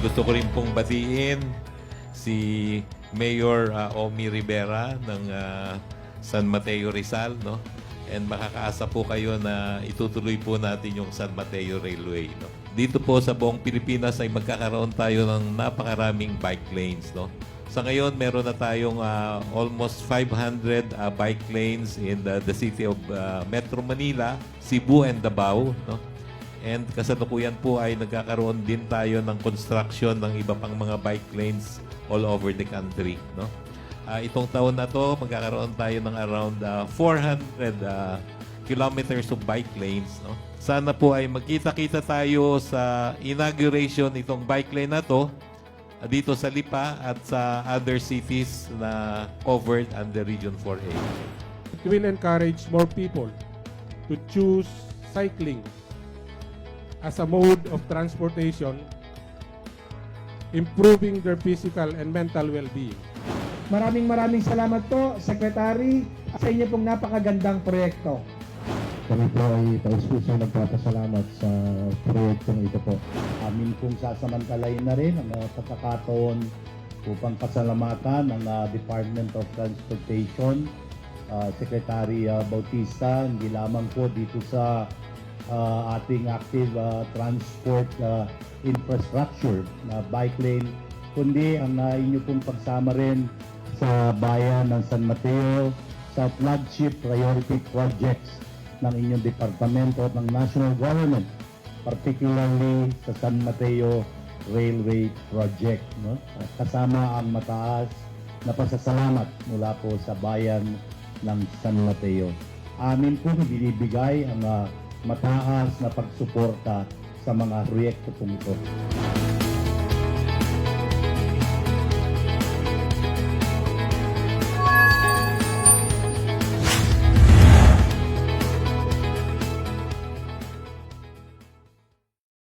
gusto ko rin pong batiin si Mayor ah, Omi Rivera ng ah, San Mateo Rizal, no? And makakaasa po kayo na itutuloy po natin yung San Mateo Railway, no? Dito po sa buong Pilipinas ay magkakaroon tayo ng napakaraming bike lanes, no? Sa ngayon, meron na tayong ah, almost 500 ah, bike lanes in the, the city of ah, Metro Manila, Cebu, and Davao, no? And kasalukuyan po ay nagkakaroon din tayo ng construction ng iba pang mga bike lanes all over the country. No? Ah, itong taon na to, magkakaroon tayo ng around ah, 400 ah, kilometers of bike lanes. No? Sana po ay magkita-kita tayo sa inauguration itong bike lane na to ah, dito sa Lipa at sa other cities na covered under Region 4A. It will encourage more people to choose cycling as a mode of transportation, improving their physical and mental well-being. Maraming maraming salamat po, Secretary, sa inyo pong napakagandang proyekto. Kami po ay taus-puso nagpapasalamat sa proyektong ito po. amin pong sasamantalayin na rin ang mga pagkakataon upang pasalamatan ang ah, Department of Transportation, ah, Secretary ah, Bautista, hindi lamang po dito sa ah, ating active ah, transport ah, infrastructure na bike lane, kundi ang ah, inyo pong pagsama rin sa bayan ng San Mateo sa flagship priority projects ng inyong departamento at ng national government particularly sa San Mateo Railway Project. No? Kasama ang mataas na pasasalamat mula po sa bayan ng San Mateo. Amin po binibigay ang ah, mataas na pagsuporta sa mga proyekto pong ito.